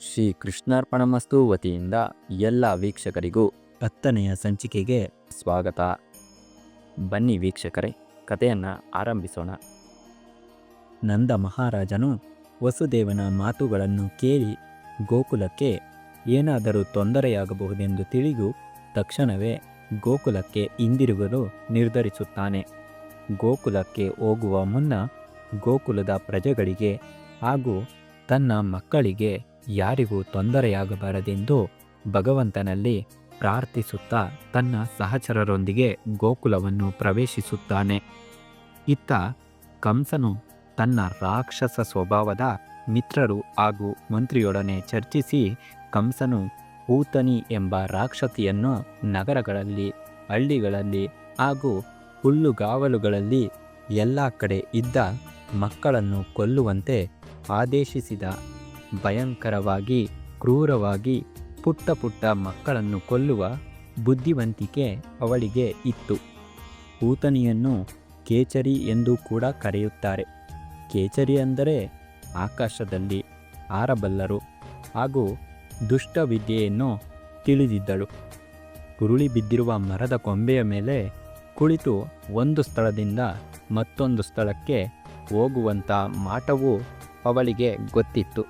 ಶ್ರೀ ಕೃಷ್ಣಾರ್ಪಣಮಸ್ತು ವತಿಯಿಂದ ಎಲ್ಲ ವೀಕ್ಷಕರಿಗೂ ಹತ್ತನೆಯ ಸಂಚಿಕೆಗೆ ಸ್ವಾಗತ. ಬನ್ನಿ ವೀಕ್ಷಕರೇ, ಕಥೆಯನ್ನು ಆರಂಭಿಸೋಣ. ನಂದ ಮಹಾರಾಜನು ವಸುದೇವನ ಮಾತುಗಳನ್ನು ಕೇಳಿ ಗೋಕುಲಕ್ಕೆ ಏನಾದರೂ ತೊಂದರೆಯಾಗಬಹುದೆಂದು ತಿಳಿದು ತಕ್ಷಣವೇ ಗೋಕುಲಕ್ಕೆ ಹಿಂದಿರುಗಲು ನಿರ್ಧರಿಸುತ್ತಾನೆ. ಗೋಕುಲಕ್ಕೆ ಹೋಗುವ ಮುನ್ನ ಗೋಕುಲದ ಪ್ರಜೆಗಳಿಗೆ ಹಾಗೂ ತನ್ನ ಮಕ್ಕಳಿಗೆ ಯಾರಿಗೂ ತೊಂದರೆಯಾಗಬಾರದೆಂದು ಭಗವಂತನಲ್ಲಿ ಪ್ರಾರ್ಥಿಸುತ್ತಾ ತನ್ನ ಸಹಚರರೊಂದಿಗೆ ಗೋಕುಲವನ್ನು ಪ್ರವೇಶಿಸುತ್ತಾನೆ. ಇತ್ತ ಕಂಸನು ತನ್ನ ರಾಕ್ಷಸ ಸ್ವಭಾವದ ಮಿತ್ರರು ಹಾಗೂ ಮಂತ್ರಿಯೊಡನೆ ಚರ್ಚಿಸಿ ಕಂಸನು ಪೂತನಿ ಎಂಬ ರಾಕ್ಷಸಿಯನ್ನು ನಗರಗಳಲ್ಲಿ, ಹಳ್ಳಿಗಳಲ್ಲಿ ಹಾಗೂ ಹುಲ್ಲುಗಾವಲುಗಳಲ್ಲಿ ಎಲ್ಲ ಕಡೆ ಇದ್ದ ಮಕ್ಕಳನ್ನು ಕೊಲ್ಲುವಂತೆ ಆದೇಶಿಸಿದ. ಭಯಂಕರವಾಗಿ, ಕ್ರೂರವಾಗಿ ಪುಟ್ಟ ಪುಟ್ಟ ಮಕ್ಕಳನ್ನು ಕೊಲ್ಲುವ ಬುದ್ಧಿವಂತಿಕೆ ಅವಳಿಗೆ ಇತ್ತು. ಊತನಿಯನ್ನು ಕೇಚರಿ ಎಂದು ಕೂಡ ಕರೆಯುತ್ತಾರೆ. ಕೇಚರಿ ಅಂದರೆ ಆಕಾಶದಲ್ಲಿ ಆರಬಲ್ಲರು ಹಾಗೂ ದುಷ್ಟ ವಿದ್ಯೆಯನ್ನು ತಿಳಿದಿದ್ದಳು. ಉರುಳಿ ಬಿದ್ದಿರುವ ಮರದ ಕೊಂಬೆಯ ಮೇಲೆ ಕುಳಿತು ಒಂದು ಸ್ಥಳದಿಂದ ಮತ್ತೊಂದು ಸ್ಥಳಕ್ಕೆ ಹೋಗುವಂಥ ಮಾಟವು ಅವಳಿಗೆ ಗೊತ್ತಿತ್ತು.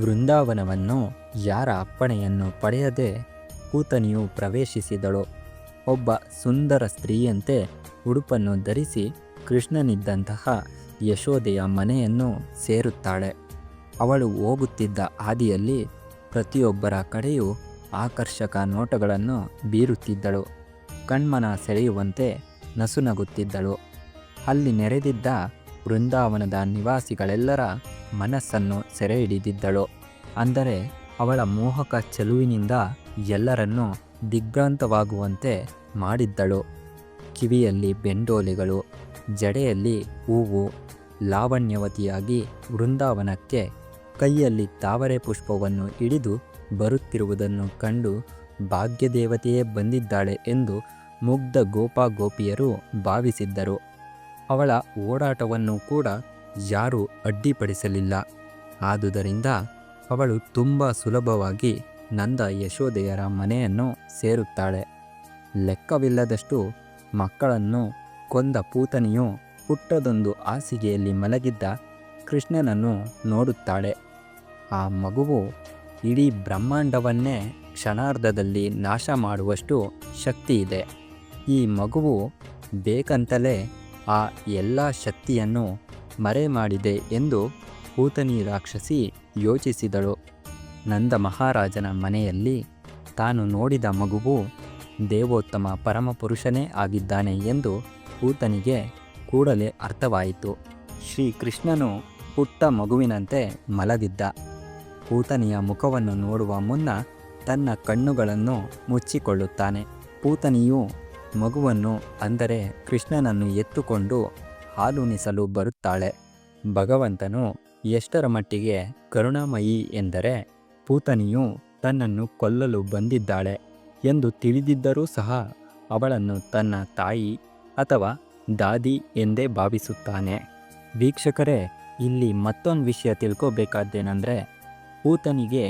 ವೃಂದಾವನವನ್ನು ಯಾರ ಅಪ್ಪಣೆಯನ್ನು ಪಡೆಯದೆ ಕೂತನಿಯು ಪ್ರವೇಶಿಸಿದಳು. ಒಬ್ಬ ಸುಂದರ ಸ್ತ್ರೀಯಂತೆ ಉಡುಪನ್ನು ಧರಿಸಿ ಕೃಷ್ಣನಿದ್ದಂತಹ ಯಶೋದೆಯ ಮನೆಯನ್ನು ಸೇರುತ್ತಾಳೆ. ಅವಳು ಹೋಗುತ್ತಿದ್ದ ಹಾದಿಯಲ್ಲಿ ಪ್ರತಿಯೊಬ್ಬರ ಕಡೆಯೂ ಆಕರ್ಷಕ ನೋಟಗಳನ್ನು ಬೀರುತ್ತಿದ್ದಳು. ಕಣ್ಮನ ಸೆಳೆಯುವಂತೆ ನಸುನಗುತ್ತಿದ್ದಳು. ಅಲ್ಲಿ ನೆರೆದಿದ್ದ ವೃಂದಾವನದ ನಿವಾಸಿಗಳೆಲ್ಲರ ಮನಸ್ಸನ್ನು ಸೆರೆ ಹಿಡಿದಿದ್ದಳು ಅಂದರೆ ಅವಳ ಮೋಹಕ ಚೆಲುವಿನಿಂದ ಎಲ್ಲರನ್ನೂ ದಿಗ್ಭ್ರಾಂತವಾಗುವಂತೆ ಮಾಡಿದ್ದಳು. ಕಿವಿಯಲ್ಲಿ ಬೆಂಡೋಲೆಗಳು, ಜಡೆಯಲ್ಲಿ ಹೂವು, ಲಾವಣ್ಯವತಿಯಾಗಿ ವೃಂದಾವನಕ್ಕೆ ಕೈಯಲ್ಲಿ ತಾವರೆ ಪುಷ್ಪವನ್ನು ಹಿಡಿದು ಬರುತ್ತಿರುವುದನ್ನು ಕಂಡು ಭಾಗ್ಯದೇವತೆಯೇ ಬಂದಿದ್ದಾಳೆ ಎಂದು ಮುಗ್ಧ ಗೋಪಾ ಗೋಪಿಯರು ಭಾವಿಸಿದ್ದರು. ಅವಳ ಓಡಾಟವನ್ನು ಕೂಡ ಯಾರೂ ಅಡ್ಡಿಪಡಿಸಲಿಲ್ಲ. ಆದುದರಿಂದ ಅವಳು ತುಂಬ ಸುಲಭವಾಗಿ ನಂದ ಯಶೋದೆಯರ ಮನೆಯನ್ನು ಸೇರುತ್ತಾಳೆ. ಲೆಕ್ಕವಿಲ್ಲದಷ್ಟು ಮಕ್ಕಳನ್ನು ಕೊಂದ ಪೂತನಿಯು ಪುಟ್ಟದೊಂದು ಹಾಸಿಗೆಯಲ್ಲಿ ಮಲಗಿದ್ದ ಕೃಷ್ಣನನ್ನು ನೋಡುತ್ತಾಳೆ. ಆ ಮಗುವು ಇಡೀ ಬ್ರಹ್ಮಾಂಡವನ್ನೇ ಕ್ಷಣಾರ್ಧದಲ್ಲಿ ನಾಶ ಮಾಡುವಷ್ಟು ಶಕ್ತಿ ಇದೆ ಈ ಮಗುವು ಬೇಕಂತಲೇ ಆ ಎಲ್ಲ ಶಕ್ತಿಯನ್ನು ಮರೆ ಮಾಡಿದೆ ಎಂದು ಪೂತನಿ ರಾಕ್ಷಸಿ ಯೋಚಿಸಿದಳು. ನಂದ ಮಹಾರಾಜನ ಮನೆಯಲ್ಲಿ ತಾನು ನೋಡಿದ ಮಗುವು ದೇವೋತ್ತಮ ಪರಮಪುರುಷನೇ ಆಗಿದ್ದಾನೆ ಎಂದು ಪೂತನಿಗೆ ಕೂಡಲೇ ಅರ್ಥವಾಯಿತು. ಶ್ರೀಕೃಷ್ಣನು ಪುಟ್ಟ ಮಗುವಿನಂತೆ ಮಲಗಿದ್ದ. ಪೂತನಿಯ ಮುಖವನ್ನು ನೋಡುವ ಮುನ್ನ ತನ್ನ ಕಣ್ಣುಗಳನ್ನು ಮುಚ್ಚಿಕೊಳ್ಳುತ್ತಾನೆ. ಪೂತನಿಯು ಮಗುವನ್ನು ಅಂದರೆ ಕೃಷ್ಣನನ್ನು ಎತ್ತುಕೊಂಡು ಹಾಲುಣಿಸಲು ಬರುತ್ತಾಳೆ. ಭಗವಂತನು ಎಷ್ಟರ ಮಟ್ಟಿಗೆ ಕರುಣಾಮಯಿ ಎಂದರೆ ಪೂತನಿಯು ತನ್ನನ್ನು ಕೊಲ್ಲಲು ಬಂದಿದ್ದಾಳೆ ಎಂದು ತಿಳಿದಿದ್ದರೂ ಸಹ ಅವಳನ್ನು ತನ್ನ ತಾಯಿ ಅಥವಾ ದಾದಿ ಎಂದೇ ಭಾವಿಸುತ್ತಾನೆ. ವೀಕ್ಷಕರೇ, ಇಲ್ಲಿ ಮತ್ತೊಂದು ವಿಷಯ ತಿಳ್ಕೋಬೇಕಾದ್ದೇನೆಂದರೆ ಪೂತನಿಗೆ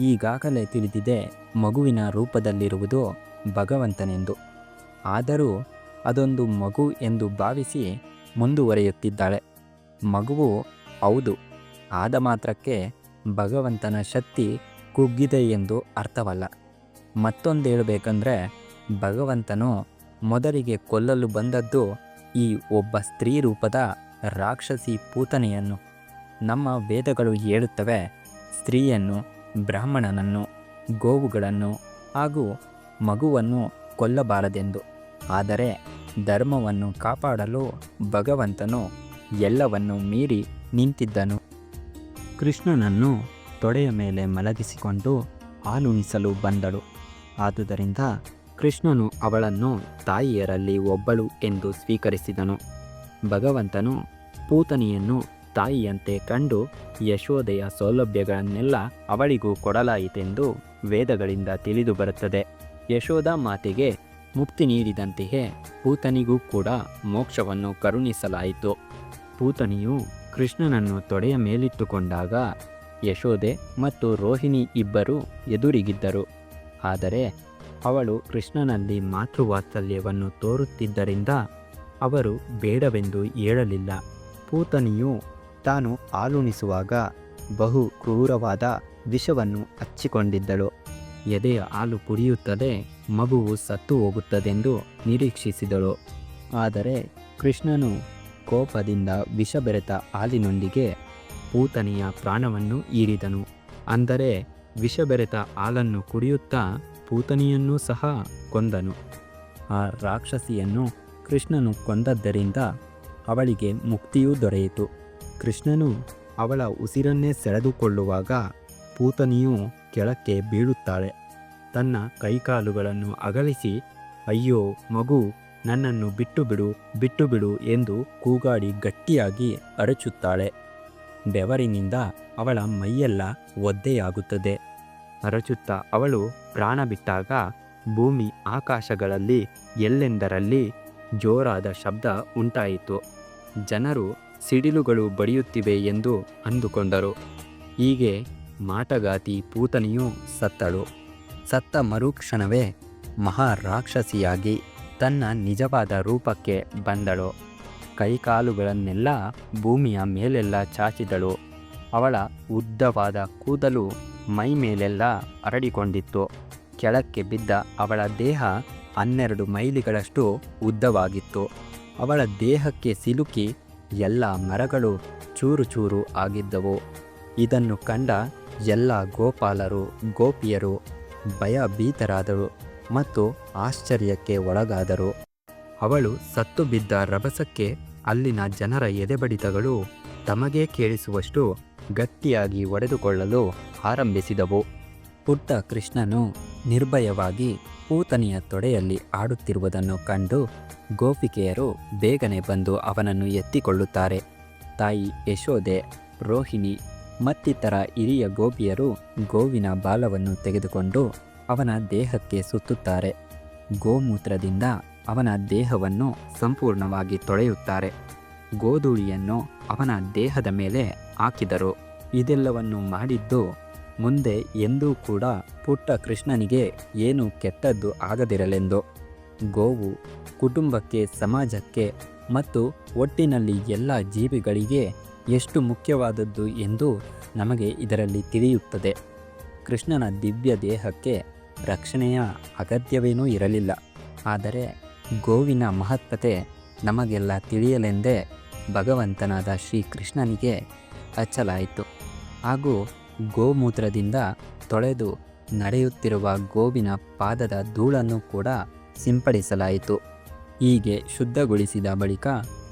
ಈಗಾಗಲೇ ತಿಳಿದಿದೆ ಮಗುವಿನ ರೂಪದಲ್ಲಿರುವುದು ಭಗವಂತನೆಂದು. ಆದರೂ ಅದೊಂದು ಮಗು ಎಂದು ಭಾವಿಸಿ ಮುಂದುವರಿಯುತ್ತಿದ್ದಾಳೆ. ಮಗುವು ಹೌದು, ಆದ ಮಾತ್ರಕ್ಕೆ ಭಗವಂತನ ಶಕ್ತಿ ಕುಗ್ಗಿದೆ ಎಂದು ಅರ್ಥವಲ್ಲ. ಮತ್ತೊಂದು ಹೇಳಬೇಕಂದ್ರೆ, ಭಗವಂತನು ಮೊದಲಿಗೆ ಕೊಲ್ಲಲು ಬಂದದ್ದು ಈ ಒಬ್ಬ ಸ್ತ್ರೀ ರೂಪದ ರಾಕ್ಷಸಿ ಪೂತನೆಯನ್ನು. ನಮ್ಮ ವೇದಗಳು ಹೇಳುತ್ತವೆ, ಸ್ತ್ರೀಯನ್ನು ಬ್ರಾಹ್ಮಣನನ್ನು, ಗೋವುಗಳನ್ನು ಹಾಗೂ ಮಗುವನ್ನು ಕೊಲ್ಲಬಾರದೆಂದು. ಆದರೆ ಧರ್ಮವನ್ನು ಕಾಪಾಡಲು ಭಗವಂತನು ಎಲ್ಲವನ್ನು ಮೀರಿ ನಿಂತಿದ್ದನು. ಕೃಷ್ಣನನ್ನು ತೊಡೆಯ ಮೇಲೆ ಮಲಗಿಸಿಕೊಂಡು ಹಾಲುಣಿಸಲು ಬಂದಳು. ಆದುದರಿಂದ ಕೃಷ್ಣನು ಅವಳನ್ನು ತಾಯಿಯರಲ್ಲಿ ಒಬ್ಬಳು ಎಂದು ಸ್ವೀಕರಿಸಿದನು. ಭಗವಂತನು ಪೂತನಿಯನ್ನು ತಾಯಿಯಂತೆ ಕಂಡು ಯಶೋದೆಯ ಸೌಲಭ್ಯಗಳನ್ನೆಲ್ಲ ಅವಳಿಗೂ ಕೊಡಲಾಯಿತೆಂದು ವೇದಗಳಿಂದ ತಿಳಿದು ಬರುತ್ತದೆ ಯಶೋದ ಮಾತೆಗೆ ಮುಕ್ತಿ ನೀಡಿದಂತೆಯೇ ಪೂತನಿಗೂ ಕೂಡ ಮೋಕ್ಷವನ್ನು ಕರುಣಿಸಲಾಯಿತು. ಪೂತನಿಯು ಕೃಷ್ಣನನ್ನು ತೊಡೆಯ ಮೇಲಿಟ್ಟುಕೊಂಡಾಗ ಯಶೋದೆ ಮತ್ತು ರೋಹಿಣಿ ಇಬ್ಬರು ಎದುರಿಗಿದ್ದರು. ಆದರೆ ಅವಳು ಕೃಷ್ಣನಲ್ಲಿ ಮಾತೃವಾತ್ಸಲ್ಯವನ್ನು ತೋರುತ್ತಿದ್ದರಿಂದ ಅವರು ಬೇಡವೆಂದು ಹೇಳಲಿಲ್ಲ. ಪೂತನಿಯು ತಾನು ಹಾಲುಣಿಸುವಾಗ ಬಹು ಕ್ರೂರವಾದ ವಿಷವನ್ನು ಹಚ್ಚಿಕೊಂಡಿದ್ದಳು. ಎದೆಯ ಹಾಲು ಕುಡಿಯುತ್ತದೆ, ಮಗುವು ಸತ್ತು ಹೋಗುತ್ತದೆಂದು ನಿರೀಕ್ಷಿಸಿದಳು. ಆದರೆ ಕೃಷ್ಣನು ಕೋಪದಿಂದ ವಿಷಬೆರೆತ ಹಾಲಿನೊಂದಿಗೆ ಪೂತನಿಯ ಪ್ರಾಣವನ್ನು ಹೀರಿದನು. ಅಂದರೆ ವಿಷಬೆರೆತ ಹಾಲನ್ನು ಕುಡಿಯುತ್ತಾ ಪೂತನಿಯನ್ನೂ ಸಹ ಕೊಂದನು. ಆ ರಾಕ್ಷಸಿಯನ್ನು ಕೃಷ್ಣನು ಕೊಂದದ್ದರಿಂದ ಅವಳಿಗೆ ಮುಕ್ತಿಯೂ ದೊರೆಯಿತು. ಕೃಷ್ಣನು ಅವಳ ಉಸಿರನ್ನೇ ಸೆಳೆದುಕೊಳ್ಳುವಾಗ ಪೂತನಿಯು ಕೆಳಕ್ಕೆ ಬೀಳುತ್ತಾಳೆ. ತನ್ನ ಕೈಕಾಲುಗಳನ್ನು ಅಗಲಿಸಿ, ಅಯ್ಯೋ, ಮಗು, ನನ್ನನ್ನು ಬಿಟ್ಟು ಬಿಡು ಬಿಟ್ಟು ಬಿಡು ಎಂದು ಕೂಗಾಡಿ ಗಟ್ಟಿಯಾಗಿ ಅರಚುತ್ತಾಳೆ. ಬೆವರಿನಿಂದ ಅವಳ ಮೈಯೆಲ್ಲ ಒದ್ದೆಯಾಗುತ್ತದೆ. ಅರಚುತ್ತಾ ಅವಳು ಪ್ರಾಣ ಬಿಟ್ಟಾಗ ಭೂಮಿ ಆಕಾಶಗಳಲ್ಲಿ ಎಲ್ಲೆಂದರಲ್ಲಿ ಜೋರಾದ ಶಬ್ದ ಉಂಟಾಯಿತು. ಜನರು ಸಿಡಿಲುಗಳು ಬಡಿಯುತ್ತಿವೆ ಎಂದು ಅಂದುಕೊಂಡರು. ಹೀಗೆ ಮಾಟಗಾತಿ ಪೂತನಿಯು ಸತ್ತಳು. ಸತ್ತ ಮರುಕ್ಷಣವೇ ಮಹಾರಾಕ್ಷಸಿಯಾಗಿ ತನ್ನ ನಿಜವಾದ ರೂಪಕ್ಕೆ ಬಂದಳು. ಕೈಕಾಲುಗಳನ್ನೆಲ್ಲ ಭೂಮಿಯ ಮೇಲೆಲ್ಲ ಚಾಚಿದಳು. ಅವಳ ಉದ್ದವಾದ ಕೂದಲು ಮೈ ಮೇಲೆಲ್ಲ ಹರಡಿಕೊಂಡಿತ್ತು. ಕೆಳಕ್ಕೆ ಬಿದ್ದ ಅವಳ ದೇಹ ಹನ್ನೆರಡು ಮೈಲಿಗಳಷ್ಟು ಉದ್ದವಾಗಿತ್ತು. ಅವಳ ದೇಹಕ್ಕೆ ಸಿಲುಕಿ ಎಲ್ಲ ಮರಗಳು ಚೂರು ಚೂರು ಆಗಿದ್ದವು. ಇದನ್ನು ಕಂಡ ಎಲ್ಲ ಗೋಪಾಲರು, ಗೋಪಿಯರು ಭಯಭೀತರಾದರು ಮತ್ತು ಆಶ್ಚರ್ಯಕ್ಕೆ ಒಳಗಾದರು. ಅವಳು ಸತ್ತು ಬಿದ್ದ ರಭಸಕ್ಕೆ ಅಲ್ಲಿನ ಜನರ ಎದೆಬಡಿತಗಳು ತಮಗೇ ಕೇಳಿಸುವಷ್ಟು ಗಟ್ಟಿಯಾಗಿ ಒಡೆದುಕೊಳ್ಳಲು ಆರಂಭಿಸಿದವು. ಪುಟ್ಟ ಕೃಷ್ಣನು ನಿರ್ಭಯವಾಗಿ ಪೂತನಿಯ ತೊಡೆಯಲ್ಲಿ ಆಡುತ್ತಿರುವುದನ್ನು ಕಂಡು ಗೋಪಿಕೆಯರು ಬೇಗನೆ ಬಂದು ಅವನನ್ನು ಎತ್ತಿಕೊಳ್ಳುತ್ತಾರೆ. ತಾಯಿ ಯಶೋದೆ ರೋಹಿಣಿ ಮತ್ತಿತರ ಹಿರಿಯ ಗೋಪಿಯರು ಗೋವಿನ ಬಾಲವನ್ನು ತೆಗೆದುಕೊಂಡು ಅವನ ದೇಹಕ್ಕೆ ಸುತ್ತುತ್ತಾರೆ. ಗೋಮೂತ್ರದಿಂದ ಅವನ ದೇಹವನ್ನು ಸಂಪೂರ್ಣವಾಗಿ ತೊಳೆಯುತ್ತಾರೆ. ಗೋಧೂಳಿಯನ್ನು ಅವನ ದೇಹದ ಮೇಲೆ ಹಾಕಿದರು. ಇದೆಲ್ಲವನ್ನು ಮಾಡಿದ್ದು ಮುಂದೆ ಎಂದೂ ಕೂಡ ಪುಟ್ಟ ಕೃಷ್ಣನಿಗೆ ಏನು ಕೆಟ್ಟದ್ದು ಆಗದಿರಲೆಂದು. ಗೋವು ಕುಟುಂಬಕ್ಕೆ, ಸಮಾಜಕ್ಕೆ ಮತ್ತು ಒಟ್ಟಿನಲ್ಲಿ ಎಲ್ಲ ಜೀವಿಗಳಿಗೆ ಎಷ್ಟು ಮುಖ್ಯವಾದದ್ದು ಎಂದು ನಮಗೆ ಇದರಲ್ಲಿ ತಿಳಿಯುತ್ತದೆ. ಕೃಷ್ಣನ ದಿವ್ಯ ದೇಹಕ್ಕೆ ರಕ್ಷಣೆಯ ಅಗತ್ಯವೇನೂ ಇರಲಿಲ್ಲ. ಆದರೆ ಗೋವಿನ ಮಹತ್ವತೆ ನಮಗೆಲ್ಲ ತಿಳಿಯಲೆಂದೇ ಭಗವಂತನಾದ ಶ್ರೀಕೃಷ್ಣನಿಗೆ ಹಚ್ಚಲಾಯಿತು ಹಾಗೂ ಗೋಮೂತ್ರದಿಂದ ತೊಳೆದು ನಡೆಯುತ್ತಿರುವ ಗೋವಿನ ಪಾದದ ಧೂಳನ್ನು ಕೂಡ ಸಿಂಪಡಿಸಲಾಯಿತು. ಹೀಗೆ ಶುದ್ಧಗೊಳಿಸಿದ ಬಳಿಕ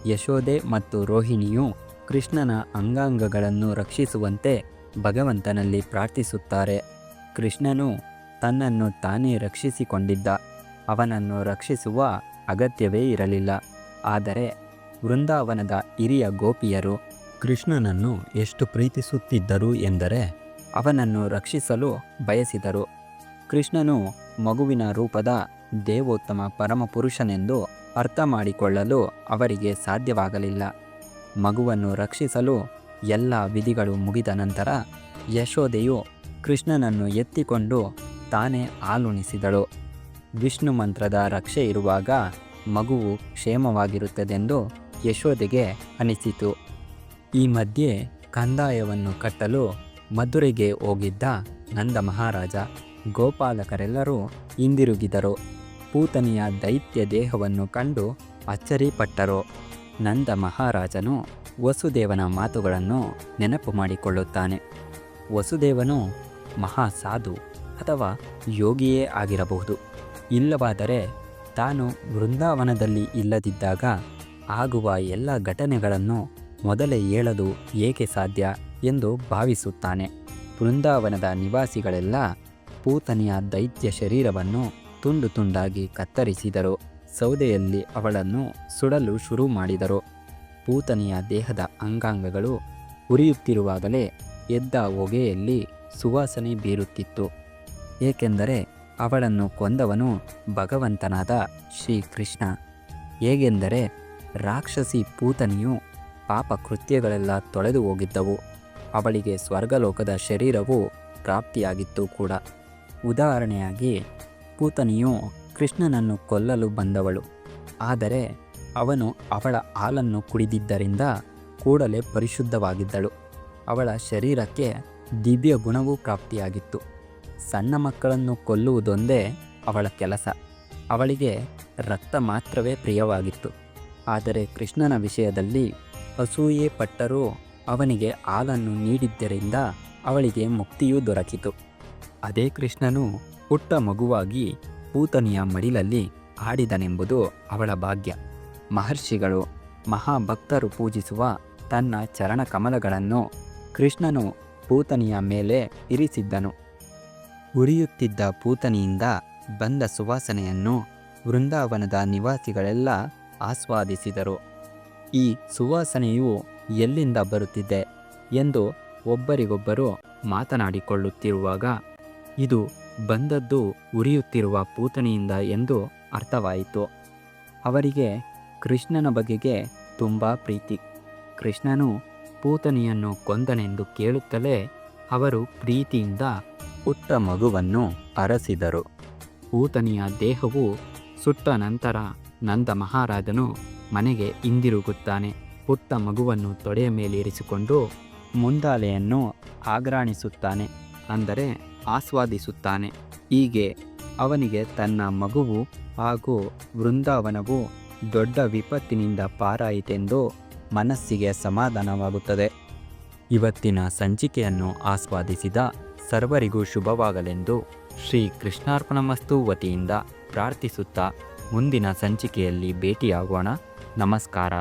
ಯಶೋದೆ ಮತ್ತು ರೋಹಿಣಿಯು ಕೃಷ್ಣನ ಅಂಗಾಂಗಗಳನ್ನು ರಕ್ಷಿಸುವಂತೆ ಭಗವಂತನಲ್ಲಿ ಪ್ರಾರ್ಥಿಸುತ್ತಾರೆ. ಕೃಷ್ಣನು ತನ್ನನ್ನು ತಾನೇ ರಕ್ಷಿಸಿಕೊಂಡಿದ್ದ. ಅವನನ್ನು ರಕ್ಷಿಸುವ ಅಗತ್ಯವೇ ಇರಲಿಲ್ಲ. ಆದರೆ ವೃಂದಾವನದ ಹಿರಿಯ ಗೋಪಿಯರು, ಕೃಷ್ಣನನ್ನು ಎಷ್ಟು ಪ್ರೀತಿಸುತ್ತಿದ್ದರು ಎಂದರೆ ಅವನನ್ನು ರಕ್ಷಿಸಲು ಬಯಸಿದರು. ಕೃಷ್ಣನು ಮಗುವಿನ ರೂಪದ ದೇವೋತ್ತಮ ಪರಮಪುರುಷನೆಂದು ಅರ್ಥ ಮಾಡಿಕೊಳ್ಳಲು ಅವರಿಗೆ ಸಾಧ್ಯವಾಗಲಿಲ್ಲ. ಮಗುವನ್ನು ರಕ್ಷಿಸಲು ಎಲ್ಲ ವಿಧಿಗಳು ಮುಗಿದ ನಂತರ ಯಶೋದೆಯು ಕೃಷ್ಣನನ್ನು ಎತ್ತಿಕೊಂಡು ತಾನೇ ಹಾಲುಣಿಸಿದಳು ವಿಷ್ಣು ಮಂತ್ರದ ರಕ್ಷೆ ಇರುವಾಗ ಮಗುವು ಕ್ಷೇಮವಾಗಿರುತ್ತದೆಂದು ಯಶೋದೆಗೆ ಅನಿಸಿತು. ಈ ಮಧ್ಯೆ ಕಂದಾಯವನ್ನು ಕಟ್ಟಲು ಮಧುರೆಗೆ ಹೋಗಿದ್ದ ನಂದ ಮಹಾರಾಜ, ಗೋಪಾಲಕರೆಲ್ಲರೂ ಹಿಂದಿರುಗಿದರು. ಪೂತನಿಯ ದೈತ್ಯ ದೇಹವನ್ನು ಕಂಡು ಅಚ್ಚರಿಪಟ್ಟರು. ನಂದ ಮಹಾರಾಜನು ವಸುದೇವನ ಮಾತುಗಳನ್ನು ನೆನಪು ಮಾಡಿಕೊಳ್ಳುತ್ತಾನೆ. ವಸುದೇವನು ಮಹಾಸಾಧು ಅಥವಾ ಯೋಗಿಯೇ ಆಗಿರಬಹುದು. ಇಲ್ಲವಾದರೆ ತಾನು ವೃಂದಾವನದಲ್ಲಿ ಇಲ್ಲದಿದ್ದಾಗ ಆಗುವ ಎಲ್ಲ ಘಟನೆಗಳನ್ನು ಮೊದಲೇ ಹೇಳಲು ಏಕೆ ಸಾಧ್ಯ ಎಂದು ಭಾವಿಸುತ್ತಾನೆ. ವೃಂದಾವನದ ನಿವಾಸಿಗಳೆಲ್ಲ ಪೂತನಿಯ ದೈತ್ಯ ಶರೀರವನ್ನು ತುಂಡು ತುಂಡಾಗಿ ಕತ್ತರಿಸಿದರು. ಸೌದೆಯಲ್ಲಿ ಅವಳನ್ನು ಸುಡಲು ಶುರು ಮಾಡಿದರು. ಪೂತನಿಯ ದೇಹದ ಅಂಗಾಂಗಗಳು ಉರಿಯುತ್ತಿರುವಾಗಲೇ ಎದ್ದ ಹೊಗೆಯಲ್ಲಿ ಸುವಾಸನೆ ಬೀರುತ್ತಿತ್ತು. ಏಕೆಂದರೆ ಅವಳನ್ನು ಕೊಂದವನು ಭಗವಂತನಾದ ಶ್ರೀಕೃಷ್ಣ. ಹೇಗೆಂದರೆ ರಾಕ್ಷಸಿ ಪೂತನಿಯು ಪಾಪ ಕೃತ್ಯಗಳೆಲ್ಲ ತೊಳೆದು ಹೋಗಿದ್ದವು. ಅವಳಿಗೆ ಸ್ವರ್ಗಲೋಕದ ಶರೀರವು ಪ್ರಾಪ್ತಿಯಾಗಿತ್ತು ಕೂಡ. ಉದಾಹರಣೆಯಾಗಿ, ಪೂತನಿಯು ಕೃಷ್ಣನನ್ನು ಕೊಲ್ಲಲು ಬಂದವಳು. ಆದರೆ ಅವನು ಅವಳ ಹಾಲನ್ನು ಕುಡಿದಿದ್ದರಿಂದ ಕೂಡಲೇ ಪರಿಶುದ್ಧವಾಗಿದ್ದಳು. ಅವಳ ಶರೀರಕ್ಕೆ ದಿವ್ಯ ಗುಣವೂ ಪ್ರಾಪ್ತಿಯಾಗಿತ್ತು. ಸಣ್ಣ ಮಕ್ಕಳನ್ನು ಕೊಲ್ಲುವುದೊಂದೇ ಅವಳ ಕೆಲಸ. ಅವಳಿಗೆ ರಕ್ತ ಮಾತ್ರವೇ ಪ್ರಿಯವಾಗಿತ್ತು. ಆದರೆ ಕೃಷ್ಣನ ವಿಷಯದಲ್ಲಿ ಅಸೂಯೆ ಪಟ್ಟರೂ ಅವನಿಗೆ ಹಾಲನ್ನು ನೀಡಿದ್ದರಿಂದ ಅವಳಿಗೆ ಮುಕ್ತಿಯೂ ದೊರಕಿತು. ಅದೇ ಕೃಷ್ಣನು ಪುಟ್ಟ ಮಗುವಾಗಿ ಪೂತನಿಯ ಮಡಿಲಲ್ಲಿ ಆಡಿದನೆಂಬುದು ಅವಳ ಭಾಗ್ಯ. ಮಹರ್ಷಿಗಳು ಮಹಾಭಕ್ತರು ಪೂಜಿಸುವ ತನ್ನ ಚರಣ ಕಮಲಗಳನ್ನು ಕೃಷ್ಣನು ಪೂತನಿಯ ಮೇಲೆ ಇರಿಸಿದ್ದನು. ಉರಿಯುತ್ತಿದ್ದ ಪೂತನಿಯಿಂದ ಬಂದ ಸುವಾಸನೆಯನ್ನು ವೃಂದಾವನದ ನಿವಾಸಿಗಳೆಲ್ಲ ಆಸ್ವಾದಿಸಿದರು. ಈ ಸುವಾಸನೆಯು ಎಲ್ಲಿಂದ ಬರುತ್ತಿದೆ ಎಂದು ಒಬ್ಬರಿಗೊಬ್ಬರು ಮಾತನಾಡಿಕೊಳ್ಳುತ್ತಿರುವಾಗ, ಇದು ಬಂದದ್ದು ಉರಿಯುತ್ತಿರುವ ಪೂತನಿಯಿಂದ ಎಂದು ಅರ್ಥವಾಯಿತು. ಅವರಿಗೆ ಕೃಷ್ಣನ ಬಗೆಗೆ ತುಂಬ ಪ್ರೀತಿ. ಕೃಷ್ಣನು ಪೂತನಿಯನ್ನು ಕೊಂದನೆಂದು ಕೇಳುತ್ತಲೇ ಅವರು ಪ್ರೀತಿಯಿಂದ ಪುಟ್ಟ ಮಗುವನ್ನು ಅರಸಿದರು. ಪೂತನಿಯ ದೇಹವು ಸುಟ್ಟ ನಂತರ ನಂದ ಮಹಾರಾಜನು ಮನೆಗೆ ಹಿಂದಿರುಗುತ್ತಾನೆ. ಪುಟ್ಟ ಮಗುವನ್ನು ತೊಡೆಯ ಮೇಲೇರಿಸಿಕೊಂಡು ಮುಂದಾಲೆಯನ್ನು ಆಗ್ರಾಣಿಸುತ್ತಾನೆ. ಅಂದರೆ ಆಸ್ವಾದಿಸುತ್ತಾನೆ. ಹೀಗೆ ಅವನಿಗೆ ತನ್ನ ಮಗುವು ಹಾಗೂ ವೃಂದಾವನವು ದೊಡ್ಡ ವಿಪತ್ತಿನಿಂದ ಪಾರಾಯಿತೆಂದು ಮನಸ್ಸಿಗೆ ಸಮಾಧಾನವಾಗುತ್ತದೆ. ಇವತ್ತಿನ ಸಂಚಿಕೆಯನ್ನು ಆಸ್ವಾದಿಸಿದ ಸರ್ವರಿಗೂ ಶುಭವಾಗಲೆಂದು ಶ್ರೀ ಕೃಷ್ಣಾರ್ಪಣಮಸ್ತು ವತಿಯಿಂದ ಪ್ರಾರ್ಥಿಸುತ್ತಾ ಮುಂದಿನ ಸಂಚಿಕೆಯಲ್ಲಿ ಭೇಟಿಯಾಗೋಣ. ನಮಸ್ಕಾರ.